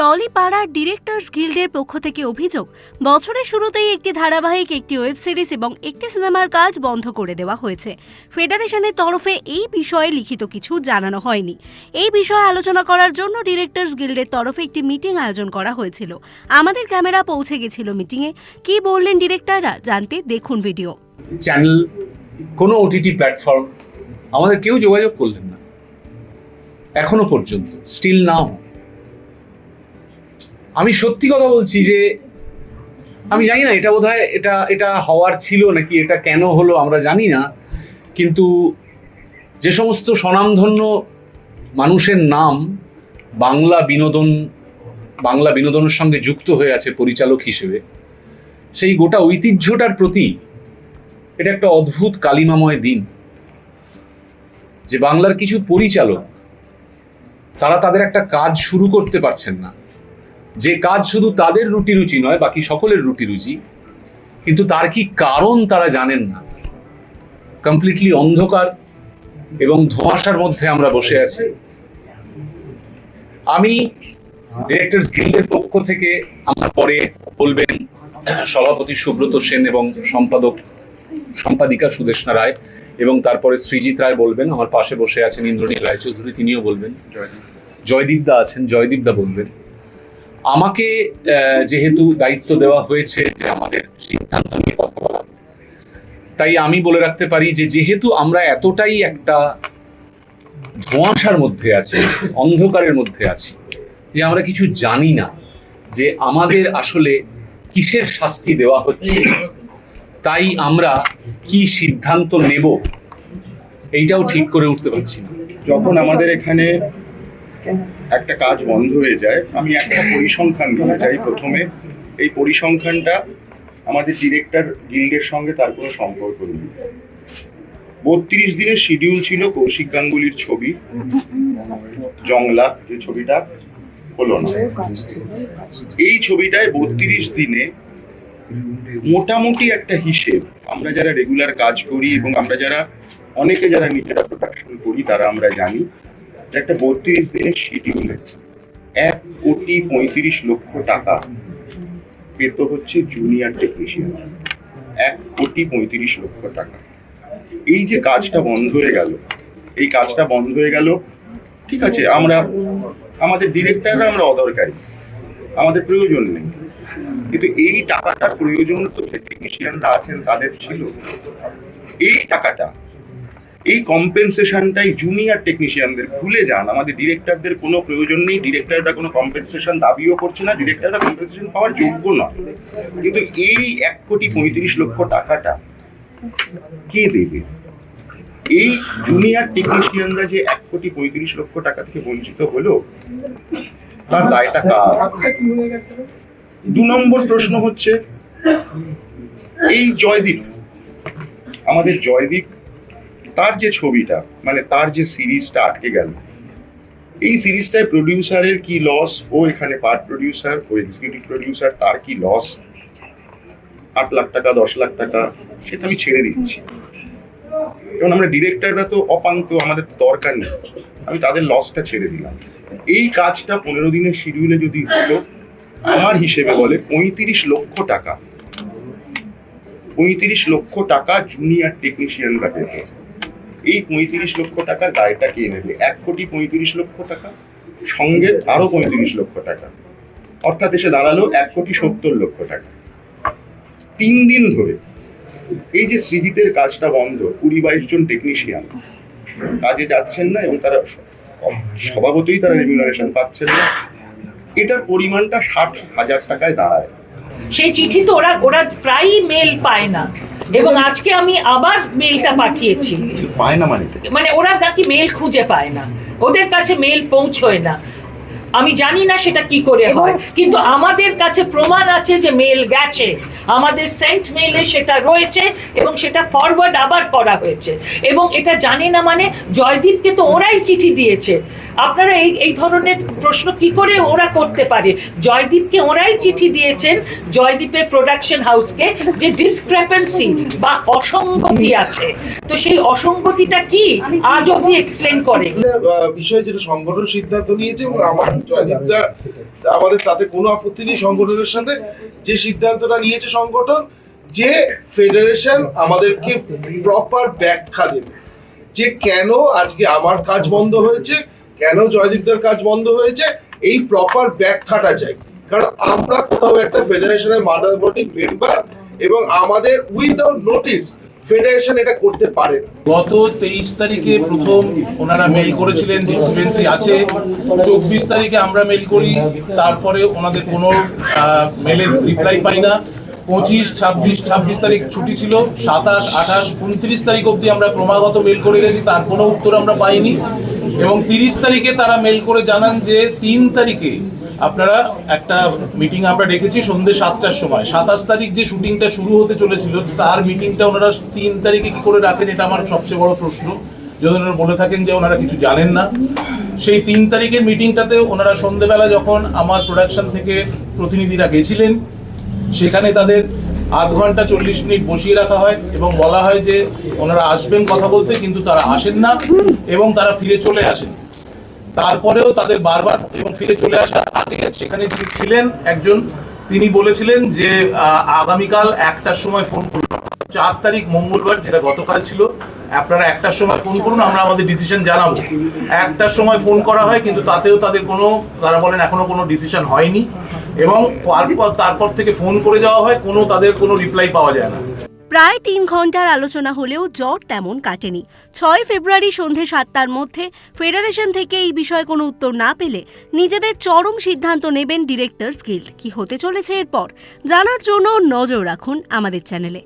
টলিপাড়ার directors গিল্ডের পক্ষ থেকে অভিযোগ, বছরের শুরুতেই একটি ধারাবাহিক, একটি ওয়েব সিরিজ এবং একটি সিনেমার কাজ বন্ধ করে দেওয়া হয়েছে। ফেডারেশনের তরফে এই বিষয়ে লিখিত কিছু জানানো হয়নি। এই বিষয়ে আলোচনা করার জন্য ডিরেক্টর্স গিল্ডের তরফে একটি মিটিং আয়োজন করা হয়েছিল। আমাদের ক্যামেরা পৌঁছে গেছিল মিটিংয়ে। কি বললেন ডিরেক্টররা? জানতে দেখুন ভিডিও। চ্যানেল, কোনো ওটিটি প্ল্যাটফর্ম আমাদের কেউ যোগাযোগ করলেন না। এখনও পর্যন্ত, স্টিল নাও। আমি সত্যি কথা বলছি যে আমি জানি না, এটা বোধহয় এটা এটা হওয়ার ছিল নাকি, এটা কেন হলো আমরা জানি না, কিন্তু যে সমস্ত স্বনামধন্য মানুষের নাম বাংলা বিনোদন, বাংলা বিনোদনের সঙ্গে যুক্ত হয়ে আছে পরিচালক হিসেবে, সেই গোটা ঐতিহ্যটার প্রতি এটা একটা অদ্ভুত কালিমাময় দিন, যে বাংলার কিছু পরিচালক, তারা তাদের একটা কাজ শুরু করতে পারছেন না। যে কাজ শুধু তাদের রুটি রুচি নয় বাকি সকলের রুটি রুচি। কিন্তু তার কি কারণ তারা জানেন না। কমপ্লিটলি অন্ধকার এবং ধোঁয়াশার মধ্যে আমরা বসে আছি। আমি ডিরেক্টরস গিল্ডের পক্ষ থেকে আমার পরে বলবেন সভাপতি সুব্রত সেন এবং সম্পাদক সম্পাদিকা সুদেশনা রায় এবং তারপরে সৃজিত রায় বলবেন আমার পাশে বসে আছেন ইন্দ্রনীল রায়চৌধুরী তিনিও বলবেন। জয়দীপ দা আছেন জয়দীপ দা বলবেন। আমাকে যেহেতু দায়িত্ব দেওয়া হয়েছে যে আমাদের সিদ্ধান্ত নিয়ে কথা বলা। তাই আমি বলে রাখতে পারি যে, যেহেতু আমরা এতটাই একটা ধোঁয়াশার মধ্যে আছি, অন্ধকারের মধ্যে আছি, যে আমরা কিছু জানি না যে আমাদের আসলে কিসের শাস্তি দেওয়া হচ্ছে, তাই আমরা কি সিদ্ধান্ত নেব, এইটাও ঠিক করে উঠতে পারছি না। যখন আমাদের এখানে একটা কাজ বন্ধ হয়ে যায়, আমি একটা পরিসংখ্যান দিতে চাই প্রথমে। এই পরিসংখ্যানটা আমাদের ডিরেক্টর গিল্ডের সঙ্গে তার কোনো সম্পর্ক নেই। বত্রিশ দিনের শিডিউল ছিল কৌশিক গাঙ্গুলির ছবি। জংলা, যে ছবিটা হলো না। এই ছবিটায় বত্রিশ দিনে মোটামুটি একটা হিসেব, আমরা যারা রেগুলার কাজ করি এবং আমরা যারা, অনেকে যারা নিজেরা প্রোডাকশন করি, তারা আমরা জানি। একটা বত্রিশ দিনের শিডিউলে এক কোটি পঁয়ত্রিশ লক্ষ টাকা পেত হচ্ছে জুনিয়র টেকনিশিয়ান এক কোটি পঁয়ত্রিশ লক্ষ টাকা। এই যে কাজটা বন্ধ হয়ে গেল, এই কাজটা বন্ধ হয়ে গেল, ঠিক আছে, আমরা, আমাদের ডিরেক্টররা আমরা অদরকারি, আমাদের প্রয়োজন নেই। কিন্তু এই টাকাটার প্রয়োজন তো টেকনিশিয়ানরা আছেন, তাদের ছিল। এই টাকাটা এই কম্পেনসেশনটাই জুনিয়র টেকনিশিয়ানদের ভুলে যান। আমাদের ডিরেক্টরদের কোনো প্রয়োজন নেই। ডিরেক্টররা কোনো কম্পেনসেশন দাবিও করছে না। ডিরেক্টররা কম্পেনসেশন পাওয়ার যোগ্য নয়। কিন্তু এই এক কোটি পঁয়ত্রিশ লক্ষ টাকাটা কে দেবে? এই জুনিয়র টেকনিশিয়ানরা যে এক কোটি পঁয়ত্রিশ লক্ষ টাকা থেকে বঞ্চিত হলো, তার দায়টা কার? দু নম্বর প্রশ্ন হচ্ছে, এই জয়দীপ, আমাদের জয়দীপ তার যে ছবিটা মানে তার যে সিরিজটা আটকে গেল, এই সিরিজটায় প্রডিউসারের কি লস ও এখানে পার্ট প্রডিউসার ও এক্সিকিউটিভ প্রডিউসার তার কি লস আট লাখ টাকা, দশ লাখ টাকা, সেটা আমি ছেড়ে দিচ্ছি। কারণ আমরা ডিরেক্টররা তো অপান্ত আমাদের তো দরকার নেই। আমি তাদের লসটা ছেড়ে দিলাম। এই কাজটা পনেরো দিনের শিডিউলে যদি হতো আমার হিসেবে বলে পঁয়ত্রিশ লক্ষ টাকা। পঁয়ত্রিশ লক্ষ টাকা জুনিয়র টেকনিশিয়ানরা পেত। এই পঁয়ত্রিশ লক্ষ টাকার দায়টা কে নেবে? এক কোটি পঁয়ত্রিশ লক্ষ টাকা, সঙ্গে আরও পঁয়ত্রিশ লক্ষ টাকা। অর্থাৎ এসে দাঁড়াল এক কোটি সত্তর লক্ষ টাকা। তিন দিন ধরে এই যে সৃজিতের কাজটা বন্ধ, কুড়ি বাইশ জন টেকনিশিয়ান কাজে যাচ্ছেন না এবং তারা স্বভাবতই তারা রেমিউনারেশন পাচ্ছেন না। এটার পরিমাণটা ষাট হাজার টাকায় দাঁড়ায়। সেই চিঠি তো ওরা ওরা প্রায়ই মেল পায় না। এবং আজকে আমি আবার মেলটা পাঠিয়েছি। পায় না মানে? মানে ওরা নাকি মেল খুঁজে পায় না। ওদের কাছে মেল পৌঁছয় না। আমি জানি না সেটা কি করে হয়। কিন্তু আমাদের কাছে প্রমাণ আছে যে মেল গেছে। আমাদের সেন্ট মেলে সেটা রয়েছে এবং সেটা ফরওয়ার্ড আবার করা হয়েছে। এবং এটা জানি না মানে জয়দীপকে তো ওরাই চিঠি দিয়েছে। আপনারা এই এই ধরনের প্রশ্ন কি করে ওরা করতে পারে? জয়দীপকে ওরাই চিঠি দিয়েছেন জয়দীপের প্রোডাকশন হাউসকে যে ডিসক্রেপেন্সি বা অসঙ্গতি আছে। তো সেই অসঙ্গতিটা কি আজ অব্দি এক্সপ্লেন করে বিষয় যেটা সংগঠন সিদ্ধান্ত নিয়েছে এবং আমার জয়দীপদা আমাদের তাতে কোনো আপত্তি নেই সংগঠনের সাথে যে সিদ্ধান্তটা নিয়েছে সংগঠন যে ফেডারেশন আমাদেরকে প্রপার ব্যাখ্যা দেবে। যে কেন আজকে আমার কাজ বন্ধ হয়েছে কেন জয়দীপদার কাজ বন্ধ হয়েছে? এই প্রপার ব্যাখ্যাটা চাই। কারণ আমরা কোথাও একটা ফেডারেশনের মাদার বডি মেম্বার এবং আমাদের উইদাউট নোটিস ফেডারেশন এটা করতে পারে গত তেইশ তারিখে প্রথম ওনারা মেল করেছিলেন ডিসক্রিপেন্সি আছে। চব্বিশ তারিখে আমরা মেল করি, তারপরে ওনাদের কোনো মেলের রিপ্লাই পাই না। পঁচিশ, ছাব্বিশ ছাব্বিশ তারিখ ছুটি ছিল, সাতাশ, আঠাশ, উনত্রিশ তারিখ অবধি আমরা ক্রমাগত মেল করে গেছি, তার কোনো উত্তর আমরা পাইনি। এবং তিরিশ তারিখে তারা মেল করে জানান যে তিন তারিখে আপনারা একটা মিটিং আমরা ডেকেছি সন্ধ্যে সাতটার সময়। সাতাশ তারিখ যে শুটিংটা শুরু হতে চলেছিল, তার মিটিংটা ওনারা তিন তারিখে কি করে রাখেন এটা আমার সবচেয়ে বড় প্রশ্ন। যদি ওনারা বলে থাকেন যে ওনারা কিছু জানেন না। সেই তিন তারিখের মিটিংটাতে ওনারা সন্ধেবেলা যখন আমার প্রোডাকশন থেকে প্রতিনিধিরা গেছিলেন, সেখানে তাদের আধ ঘণ্টা চল্লিশ মিনিট বসিয়ে রাখা হয় এবং বলা হয় যে ওনারা আসবেন কথা বলতে, কিন্তু তারা আসেন না এবং তারা ফিরে চলে আসেন। তারপরেও তাদের বারবার এবং ফিরে চলে আসার আগে সেখানে যিনি ছিলেন একজন, তিনি বলেছিলেন যে আগামীকাল একটার সময় ফোন করুন। চার তারিখ মঙ্গলবার, যেটা গতকাল ছিল, আপনারা একটার সময় ফোন করুন, আমরা আমাদের ডিসিশন জানাব। একটার সময় ফোন করা হয়, কিন্তু তাতেও তাদের কোনো, তারা বলেন এখনও কোনো ডিসিশন হয়নি। এবং তারপর তারপর থেকে ফোন করে যাওয়া হয়, কোনো তাদের কোনো রিপ্লাই পাওয়া যায় না। প্রায় তিন ঘণ্টার আলোচনা হলেও জ্বর তেমন কাটেনি। ছয় ফেব্রুয়ারি সন্ধে সাতটার মধ্যে ফেডারেশন থেকে এই বিষয়ে কোনো উত্তর না পেলে নিজেদের চরম সিদ্ধান্ত নেবেন ডিরেক্টর গিল্ড। কি হতে চলেছে এরপর? জানার জন্য নজর রাখুন আমাদের চ্যানেলে।